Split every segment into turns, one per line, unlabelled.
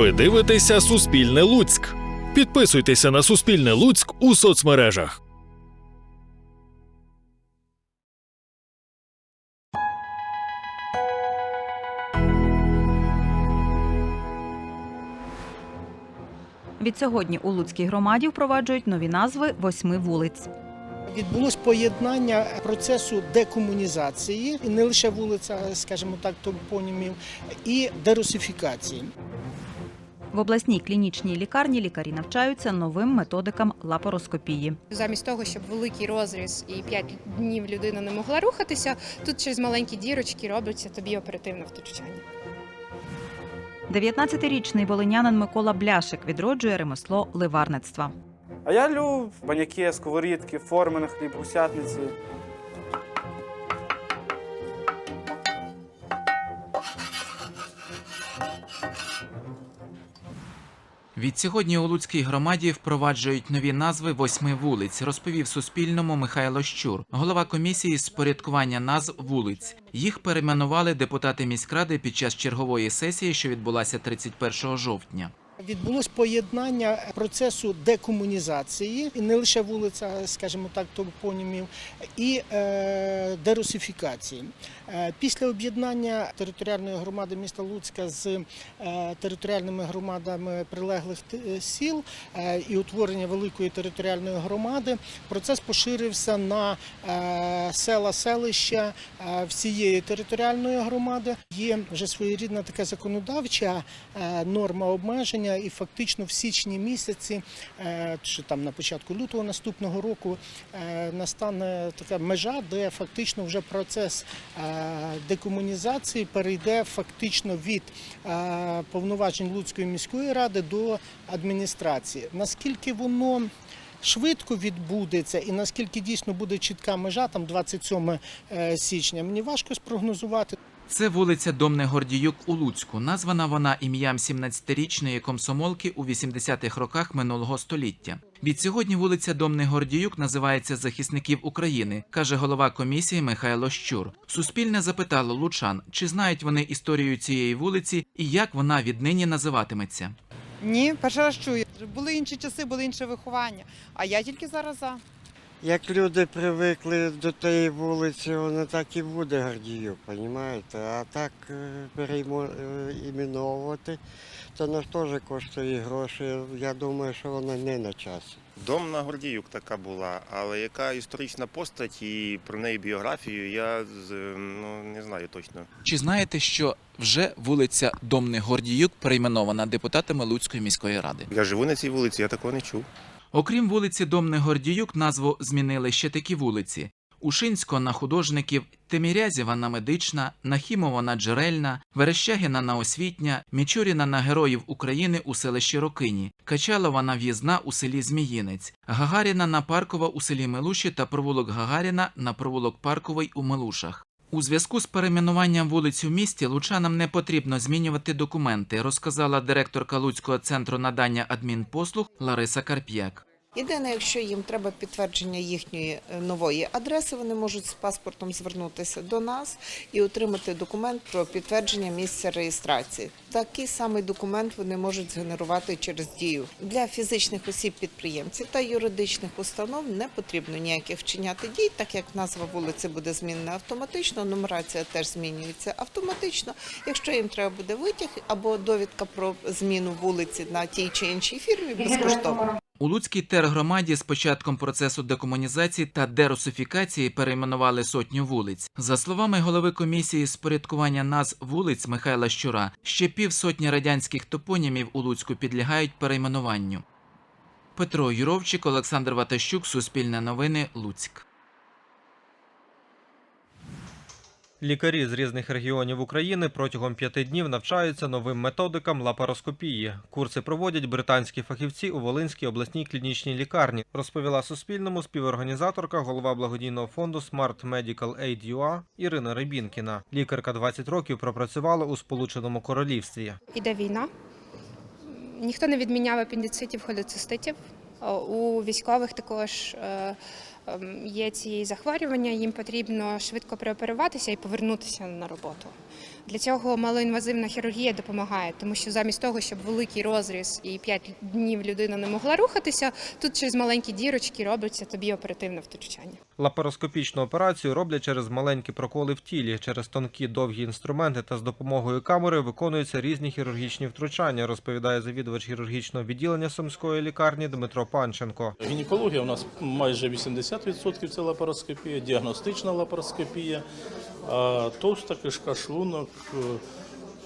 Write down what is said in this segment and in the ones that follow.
Ви дивитеся Суспільне Луцьк. Підписуйтеся на Суспільне Луцьк у соцмережах.
Відсьогодні у Луцькій громаді впроваджують нові назви восьми вулиць.
Відбулось поєднання процесу декомунізації, і не лише вулиця, скажімо так, топонімів, і дерусифікації.
В обласній клінічній лікарні лікарі навчаються новим методикам лапароскопії.
Замість того, щоб великий розріз і 5 днів людина не могла рухатися, тут через маленькі дірочки робиться тобі оперативне втручання.
19-річний волинянин Микола Бляшик відроджує ремесло ливарництва.
А я люблю баняки, сковорідки, форми на хліб, гусятниці.
Відсьогодні у Луцькій громаді впроваджують нові назви восьми вулиць, розповів Суспільному Михайло Щур, голова комісії з порядкування назв вулиць. Їх перейменували депутати міськради під час чергової сесії, що відбулася 31 жовтня.
Відбулось поєднання процесу декомунізації, і не лише вулиця, скажімо так, топонімів, і е, дерусифікації. Е, Після об'єднання територіальної громади міста Луцька з е, територіальними громадами прилеглих сіл і утворення великої територіальної громади процес поширився на села, селища всієї територіальної громади. Є вже своєрідна така законодавча норма обмеження, і фактично в січні місяці, е, чи там на початку лютого наступного року, е, настане така межа, де фактично вже процес е, декомунізації перейде фактично від повноважень Луцької міської ради до адміністрації. Наскільки воно швидко відбудеться і наскільки дійсно буде чітка межа, там 27 е, січня, мені важко спрогнозувати.
Це вулиця Домне Гордіюк у Луцьку. Названа вона ім'ям 17-річної комсомолки у 80-х роках минулого століття. Відсьогодні вулиця Домне Гордіюк називається Захисників України, каже голова комісії Михайло Щур. Суспільне запитало лучан, чи знають вони історію цієї вулиці і як вона віднині називатиметься.
Ні, перший раз чую. Були інші часи, були інше виховання. А я тільки зараз за.
Як люди привикли до тієї вулиці, воно так і буде Гордіюк, розумієте? А так е, переймо е, то нас теж коштує гроші. Я думаю, що воно не на часі.
Дом на Гордіюк така була, але яка історична постать і про неї біографію, я ну, не знаю точно.
Чи знаєте, що вже вулиця Домне Гордіюк перейменована депутатами Луцької міської ради?
Я живу на цій вулиці, я такого не чув.
Окрім вулиці Домне Гордіюк, назву змінили ще такі вулиці: Ушинського на художників, Темірязєва на медична, Нахімова на джерельна, Верещагіна на освітня, Мічуріна на героїв України у селищі Рокині, Качалова на в'їзна у селі Зміїнець, Гагаріна на Паркова у селі Милуші та провулок Гагаріна на провулок Парковий у Милушах. У зв'язку з перейменуванням вулиць у місті лучанам не потрібно змінювати документи, розказала директорка Луцького центру надання адмінпослуг Лариса Карп'як.
Єдине, якщо їм треба підтвердження їхньої е, нової адреси, вони можуть з паспортом звернутися до нас і отримати документ про підтвердження місця реєстрації. Такий самий документ вони можуть згенерувати через дію. Для фізичних осіб підприємців та юридичних установ не потрібно ніяких вчиняти дій, так як назва вулиці буде змінена автоматично, нумерація теж змінюється автоматично. Якщо їм треба буде витяг або довідка про зміну вулиці на тій чи іншій фірмі, безкоштовно.
У Луцькій тергромаді з початком процесу декомунізації та дерусифікації перейменували сотню вулиць. За словами голови комісії з порядкування назв вулиць Михайла Щура, ще півсотні радянських топонімів у Луцьку підлягають перейменуванню. Петро Юровчик, Олександр Ватащук, Суспільне новини, Луцьк.
Лікарі з різних регіонів України протягом п'яти днів навчаються новим методикам лапароскопії. Курси проводять британські фахівці у Волинській обласній клінічній лікарні, розповіла Суспільному співорганізаторка, голова благодійного фонду Smart Medical Aid UA Ірина Рибінкіна. Лікарка 20 років пропрацювала у Сполученому Королівстві.
Іде війна. Ніхто не відміняв апендицитів, холециститів. У військових також е, є ці захворювання, їм потрібно швидко переоперуватися і повернутися на роботу. Для цього малоінвазивна хірургія допомагає, тому що замість того, щоб великий розріз і 5 днів людина не могла рухатися, тут через маленькі дірочки робиться тобі оперативне втручання.
Лапароскопічну операцію роблять через маленькі проколи в тілі, через тонкі довгі інструменти та з допомогою камери виконуються різні хірургічні втручання, розповідає завідувач хірургічного відділення Сумської лікарні Дмитро Панченко.
Гінекологія у нас майже 80% це лапароскопія, діагностична лапароскопія, а товста кишка, шлунок, е,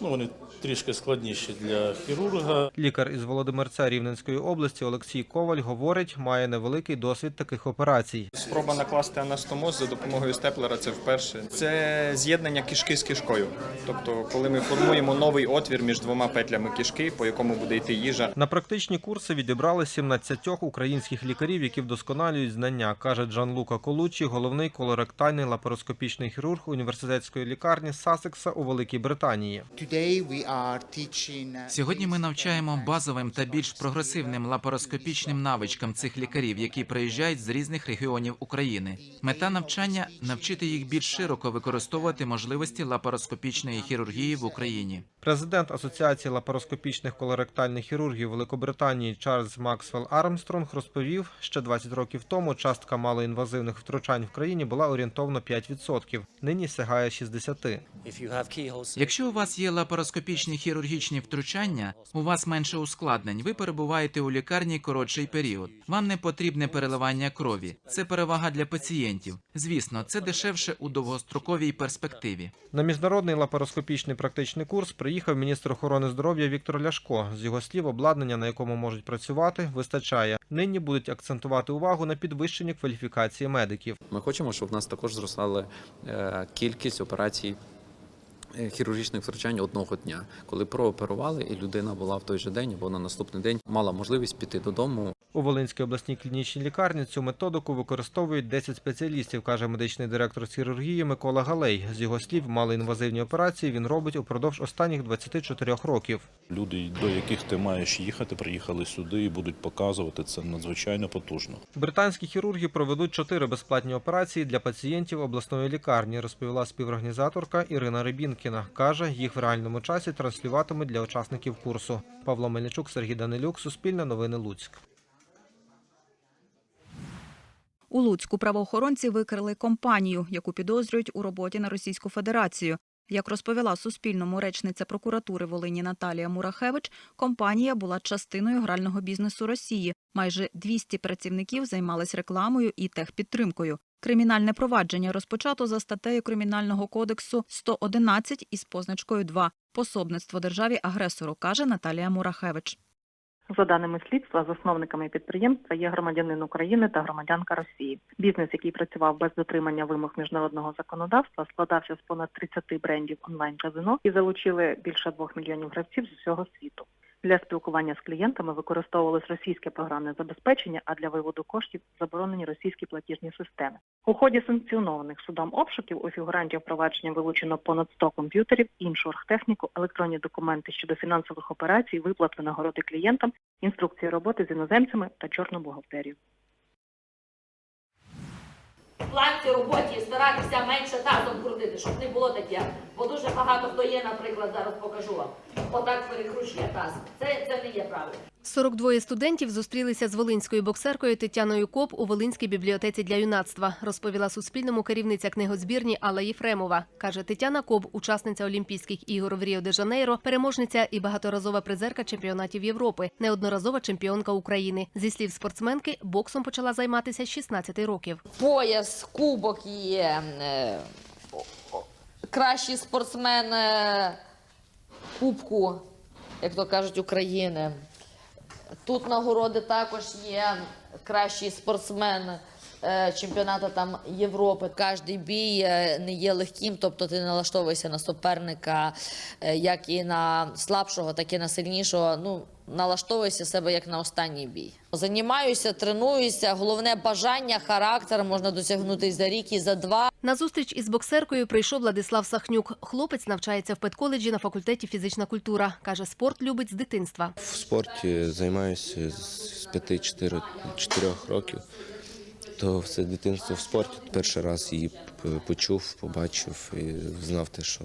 ну вони трішки складніші для хірурга.
Лікар із Володимирця Рівненської області Олексій Коваль говорить, має невеликий досвід таких операцій.
Спроба накласти анастомоз за допомогою степлера це вперше. Це з'єднання кишки з кишкою. Тобто, коли ми формуємо новий отвір між двома петлями кишки, по якому буде йти їжа.
На практичні курси відібрали 17 українських лікарів, які вдосконалюють знання, каже Джанлука Колучі, головний колоректальний лапароскопічний хірург університетської лікарні Сасекса у Великій Британії.
Сьогодні ми навчаємо базовим та більш прогресивним лапароскопічним навичкам цих лікарів, які приїжджають з різних регіонів України. Мета навчання навчити їх більш широко використовувати можливості лапароскопічної хірургії в Україні.
Президент Асоціації лапароскопічних колоректальних хірургів Великобританії Чарльз Максвелл Армстронг розповів, що 20 років тому частка малоінвазивних втручань в країні була орієнтовно 5%. Нині сягає 60%.
Якщо у вас є лапароскопічні хірургічні втручання, у вас менше ускладнень. Ви перебуваєте у лікарні коротший період. Вам не потрібне переливання крові. Це перевага для пацієнтів. Звісно, це дешевше у довгостроковій перспективі.
На міжнародний лапароскопічний практичний курс приїхав міністр охорони здоров'я Віктор Ляшко. З його слів, обладнання, на якому можуть працювати, вистачає. Нині будуть акцентувати увагу на підвищенні кваліфікації медиків.
Ми хочемо, щоб в нас також зростала е, кількість операцій. Е, Хірургічних втручань одного дня, коли прооперували, і людина була в той же день або на наступний день мала можливість піти додому,
У Волинській обласній клінічній лікарні цю методику використовують 10 спеціалістів, каже медичний директор з хірургії Микола Галей. З його слів, малоінвазивні операції він робить упродовж останніх 24 років.
Люди, до яких ти маєш їхати, приїхали сюди і будуть показувати це надзвичайно потужно.
Британські хірурги проведуть чотири безплатні операції для пацієнтів обласної лікарні, розповіла співорганізаторка Ірина Рибінкіна. Каже, їх в реальному часі транслюватимуть для учасників курсу. Павло Мельничук, Сергій Данилюк, Суспільне новини Луцьк.
У Луцьку правоохоронці викрили компанію, яку підозрюють у роботі на Російську Федерацію. Як розповіла Суспільному речниця прокуратури Волині Наталія Мурахевич, компанія була частиною грального бізнесу Росії. Майже 200 працівників займались рекламою і техпідтримкою. Кримінальне провадження розпочато за статтею Кримінального кодексу 111 із позначкою 2 «Пособництво державі-агресору», каже Наталія Мурахевич.
За даними слідства, засновниками підприємства є громадянин України та громадянка Росії. Бізнес, який працював без дотримання вимог міжнародного законодавства, складався з понад 30 брендів онлайн-казино і залучили більше 2 мільйонів гравців з усього світу. Для спілкування з клієнтами використовувалось російське програмне забезпечення, а для виводу коштів заборонені російські платіжні системи. У ході санкціонованих судом обшуків у фігурантів провадження вилучено понад 100 комп'ютерів, іншу оргтехніку, електронні документи щодо фінансових операцій, виплат винагороди клієнтам, інструкції роботи з іноземцями та чорну бухгалтерію.
Планці роботі старатися менше тазом крутити, щоб не було таке. Бо дуже багато хто є, наприклад, зараз покажу вам. Отак перекручує таз. Це, це не є правильно.
42 студентів зустрілися з волинською боксеркою Тетяною Коп у Волинській бібліотеці для юнацтва, розповіла Суспільному керівниця книгозбірні Алла Єфремова. Каже, Тетяна Коп, учасниця Олімпійських ігор в Ріо-де-Жанейро, переможниця і багаторазова призерка чемпіонатів Європи, неодноразова чемпіонка України. Зі слів спортсменки, боксом почала займатися з 16 років.
Пояс, кубок є. е, о- о- Кращий спортсмен е, Кубку, як то кажуть, України. Тут нагороди також є кращий спортсмен е, чемпіонату там Європи. Кожний бій е, не є легким, тобто ти налаштовуєшся на суперника, е, як і на слабшого, так і на сильнішого. Ну, налаштовуєшся себе як на останній бій. Займаюся, тренуюся. Головне бажання, характер можна досягнути і за рік, і за два.
На зустріч із боксеркою прийшов Владислав Сахнюк. Хлопець навчається в педколеджі на факультеті фізична культура. Каже, спорт любить з дитинства.
В спорті займаюся з 5-4 років, то все дитинство в спорті. Перший раз її почув, побачив і знав те, що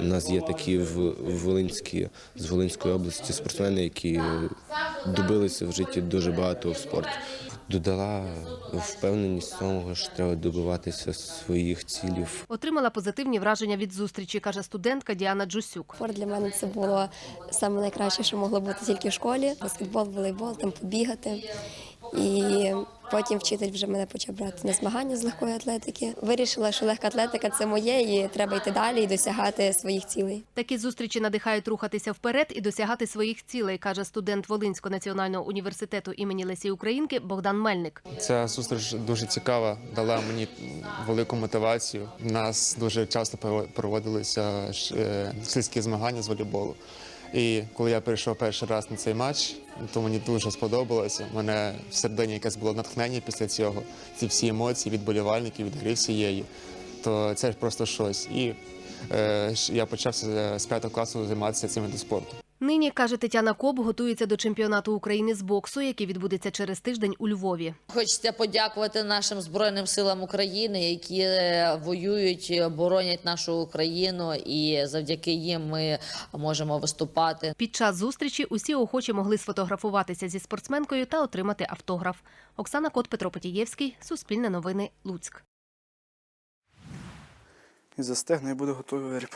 у нас є такі в в Волинській, з Волинської області спортсмени, які добилися в житті дуже багато в спорті. Додала впевненість тому, що треба добиватися своїх цілів.
Отримала позитивні враження від зустрічі, каже студентка Діана Джусюк.
Спорт для мене це було саме найкраще, що могло бути тільки в школі. Баскетбол, волейбол, там побігати. І потім вчитель вже мене почав брати на змагання з легкої атлетики. Вирішила, що легка атлетика це моє, і треба йти далі і досягати своїх цілей.
Такі зустрічі надихають рухатися вперед і досягати своїх цілей, каже студент Волинського національного університету імені Лесі Українки Богдан Мельник.
Ця зустріч дуже цікава, дала мені велику мотивацію. У нас дуже часто прово- проводилися е, сільські змагання з волейболу. І коли я прийшов перший раз на цей матч, то мені дуже сподобалося. Мене всередині якесь було натхнення після цього. Ці всі емоції від болівальників, від гри всієї. То це просто щось. І е, я почався з п'ятого класу займатися цим видом спорту.
Нині, каже Тетяна Коб, готується до чемпіонату України з боксу, який відбудеться через тиждень у Львові.
Хочеться подякувати нашим збройним силам України, які е, воюють, боронять нашу Україну, і завдяки їм ми можемо виступати.
Під час зустрічі усі охочі могли сфотографуватися зі спортсменкою та отримати автограф. Оксана Кот, Петро Потієвський, Суспільне новини, Луцьк.
І застигне, і буде готовий виріб.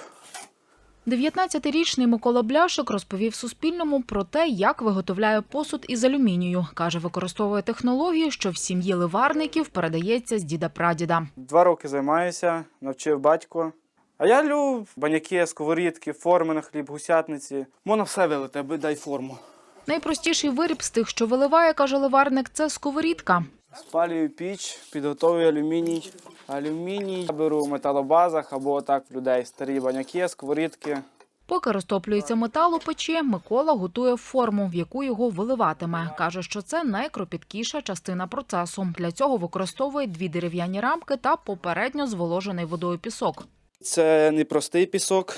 19-річний Микола Бляшик розповів Суспільному про те, як виготовляє посуд із алюмінію. Каже, використовує технологію, що в сім'ї ливарників передається з діда-прадіда.
Два роки займаюся, навчив батько. А я люблю баняки, сковорідки, форми на хліб, гусятниці. Можна все вилити, аби дай форму.
Найпростіший виріб з тих, що виливає, каже ливарник, це сковорідка.
Спалюю піч, підготовую алюміній. Алюміній я беру в металобазах або так в людей. Старі баняки, сковорідки.
Поки розтоплюється метал у печі, Микола готує форму, в яку його виливатиме. Каже, що це найкропіткіша частина процесу. Для цього використовує дві дерев'яні рамки та попередньо зволожений водою пісок.
Це не простий пісок,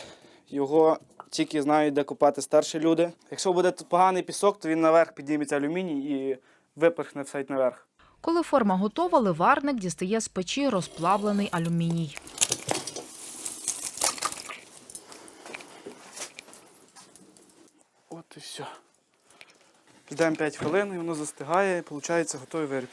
його тільки знають, де копати старші люди. Якщо буде тут поганий пісок, то він наверх підніметься алюміній і випорхне все наверх.
Коли форма готова, ливарник дістає з печі розплавлений алюміній.
От і все. Ждемо 5 хвилин, і воно застигає, і виходить готовий виріб.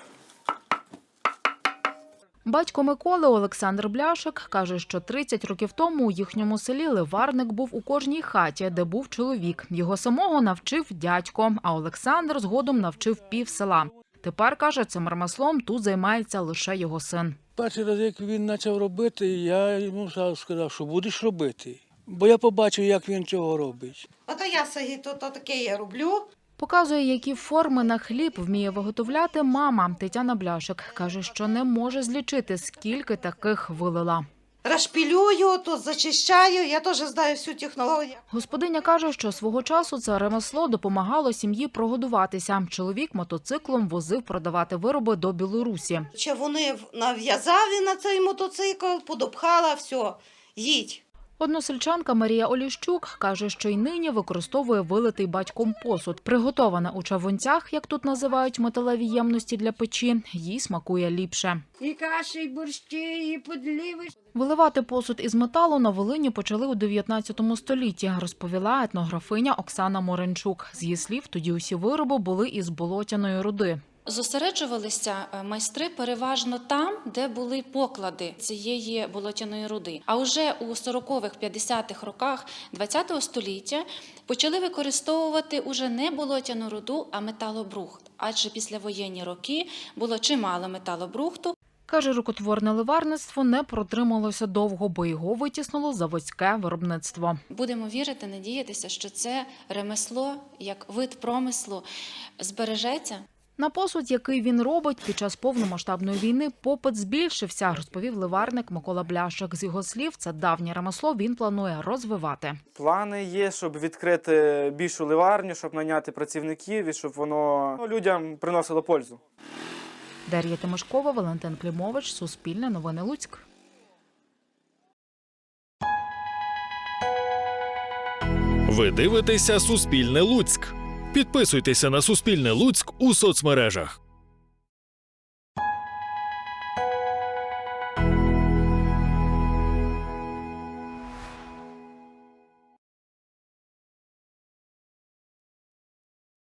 Батько Миколи Олександр Бляшик каже, що 30 років тому у їхньому селі ливарник був у кожній хаті, де був чоловік. Його самого навчив дядько, а Олександр згодом навчив пів села. Тепер каже, цим ремеслом тут займається лише його син.
Перший раз, як він почав робити, я йому сказав, що будеш робити. Бо я побачив, як він цього робить.
Ото я собі то, то таке я роблю.
Показує, які форми на хліб вміє виготовляти мама Тетяна Бляшик. Каже, що не може злічити, скільки таких вилила.
Розпілюю, тут зачищаю, я теж знаю всю технологію.
Господиня каже, що свого часу це ремесло допомагало сім'ї прогодуватися. Чоловік мотоциклом возив продавати вироби до Білорусі.
Чи вони нав'язали на цей мотоцикл, подопхала, все, їдь.
Односельчанка Марія Оліщук каже, що й нині використовує вилитий батьком посуд. Приготована у чавунцях, як тут називають металеві ємності для печі, їй смакує ліпше.
І каші, і борщі, і подливи.
Виливати посуд із металу на Волині почали у 19 столітті, розповіла етнографиня Оксана Моренчук. З її слів, тоді усі вироби були із болотяної руди.
Зосереджувалися е, майстри переважно там, де були поклади цієї болотяної руди. А вже у 40-х, 50-х роках ХХ століття почали використовувати уже не болотяну руду, а металобрухт. Адже післявоєнні роки було чимало металобрухту.
Каже, рукотворне ливарництво не протрималося довго, бо його витіснило заводське виробництво.
Будемо вірити, надіятися, що це ремесло як вид промислу збережеться.
На посуд, який він робить під час повномасштабної війни, попит збільшився, розповів ливарник Микола Бляшик. З його слів, це давнє ремесло він планує розвивати.
Плани є, щоб відкрити більшу ливарню, щоб найняти працівників і щоб воно ну, людям приносило пользу.
Дар'я Тимошкова, Валентин Клімович, Суспільне новини Луцьк.
Ви дивитеся Суспільне Луцьк. Підписуйтеся на Суспільне Луцьк у соцмережах.